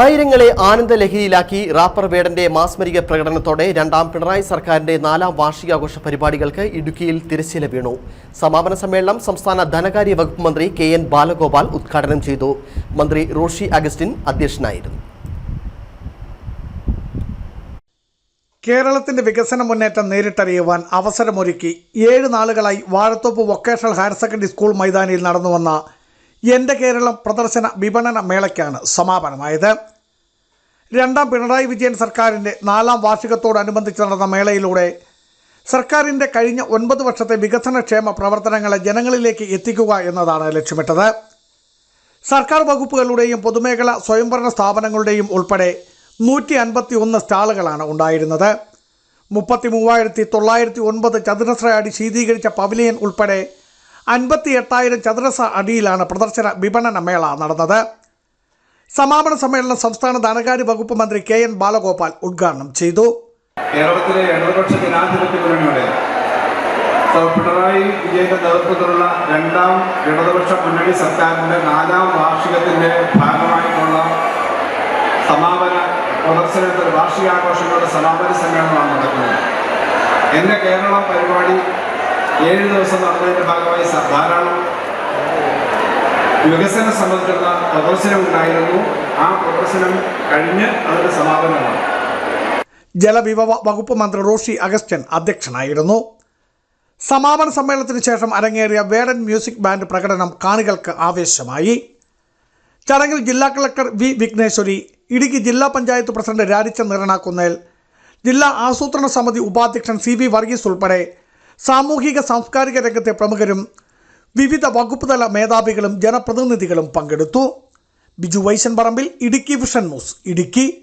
ആയിരങ്ങളെ ആനന്ദലഹരിയിലാക്കി wrapper വേടന്റെ മാസ്മരിക പ്രകടനത്തോടെ രണ്ടാം പിണറായി സർക്കാരിന്റെ നാലാം വാർഷികാഘോഷ പരിപാടികൾക്ക് ഇടുക്കിയിൽ തിരശ്ശീല വീണു. സമാപന സമ്മേളനം സംസ്ഥാന ധനകാര്യ വകുപ്പ് മന്ത്രി കെ എൻ ബാലഗോപാൽ ഉദ്ഘാടനം ചെയ്തു. മന്ത്രി റോഷി അഗസ്റ്റിൻ അധ്യക്ഷനായിരുന്നു. കേരളത്തിന്റെ വികസന മുന്നേറ്റം നേരിട്ടറിയുവാൻ അവസരമൊരുക്കി. ഏഴ് നാളുകളായി Vazhathope vocational higher secondary school മൈതാനിയിൽ നടന്നുവന്ന എന്റെ കേരളം പ്രദർശന വിപണന മേളയ്ക്കാണ് സമാപനമായത്. രണ്ടാം പിണറായി വിജയൻ സർക്കാരിന്റെ നാലാം വാർഷികത്തോടനുബന്ധിച്ച് നടന്ന മേളയിലൂടെ സർക്കാരിന്റെ കഴിഞ്ഞ ഒൻപത് വർഷത്തെ വികസനക്ഷേമ പ്രവർത്തനങ്ങളെ ജനങ്ങളിലേക്ക് എത്തിക്കുക എന്നതാണ് ലക്ഷ്യമിട്ടത്. സർക്കാർ വകുപ്പുകളുടെയും പൊതുമേഖല സ്വയംഭരണ സ്ഥാപനങ്ങളുടെയും ഉൾപ്പെടെ നൂറ്റി അൻപത്തി ഒന്ന് സ്റ്റാളുകളാണ് ഉണ്ടായിരുന്നത്. മുപ്പത്തി മൂവായിരത്തി തൊള്ളായിരത്തി ഒൻപത് ചതുരശ്ര അടി ശീതീകരിച്ച പവലിയൻ ഉൾപ്പെടെ അൻപത്തി എട്ടായിരം ചതുരശ്ര അടിയിലാണ് പ്രദർശന വിപണന മേള നടന്നത്. സമാപന സമ്മേളനം സംസ്ഥാന ധനകാര്യ വകുപ്പ് മന്ത്രി കെ എൻ ബാലഗോപാൽ ഉദ്ഘാടനം ചെയ്തു. കേരളത്തിലെ ഇടതുപക്ഷ ജനാധിപത്യ മുന്നണിയുടെ പിണറായി വിജയന്റെ നേതൃത്വത്തിലുള്ള രണ്ടാം ഇടതുപക്ഷ മുന്നണി സർക്കാരിന്റെ നാലാം വാർഷികത്തിന്റെ ഭാഗമായിട്ടുള്ള സമാപന പ്രദർശനത്തിൽ വാർഷികാഘോഷങ്ങളുടെ സമാപന സമ്മേളനമാണ് നടക്കുന്നത്. എന്റെ കേരളം പരിപാടി ഏഴ് ദിവസം നടന്നതിന്റെ ഭാഗമായി ധാരാളം വികസനം സംബന്ധിച്ചുള്ള പ്രദർശനം ഉണ്ടായിരുന്നു ആ പ്രദർശനം കഴിഞ്ഞ് അതിന്റെ സമാപനമാണ്. ജലവിഭവ വകുപ്പ് മന്ത്രി റോഷി അഗസ്റ്റ്യൻ അധ്യക്ഷനായിരുന്നു. സമാപന സമ്മേളനത്തിന് ശേഷം അരങ്ങേറിയ വേടൻ മ്യൂസിക് ബാൻഡ് പ്രകടനം കാണികൾക്ക് ആവേശമായി. ചടങ്ങിൽ ജില്ലാ കളക്ടർ വി വിഘ്നേശ്വരി ഇടുക്കി ജില്ലാ പഞ്ചായത്ത് പ്രസിഡന്റ് രാജിച്ച നിറണാക്കുന്നേൽ ജില്ലാ ആസൂത്രണ സമിതി ഉപാധ്യക്ഷൻ സി വി വർഗീസ് ഉൾപ്പെടെ സാമൂഹിക സാംസ്കാരിക രംഗത്തെ പ്രമുഖരും വിവിധ വകുപ്പ് തല മേധാവികളും ജനപ്രതിനിധികളും പങ്കെടുത്തു. Biju Vaishan Parambil Idukki vision news Idukki.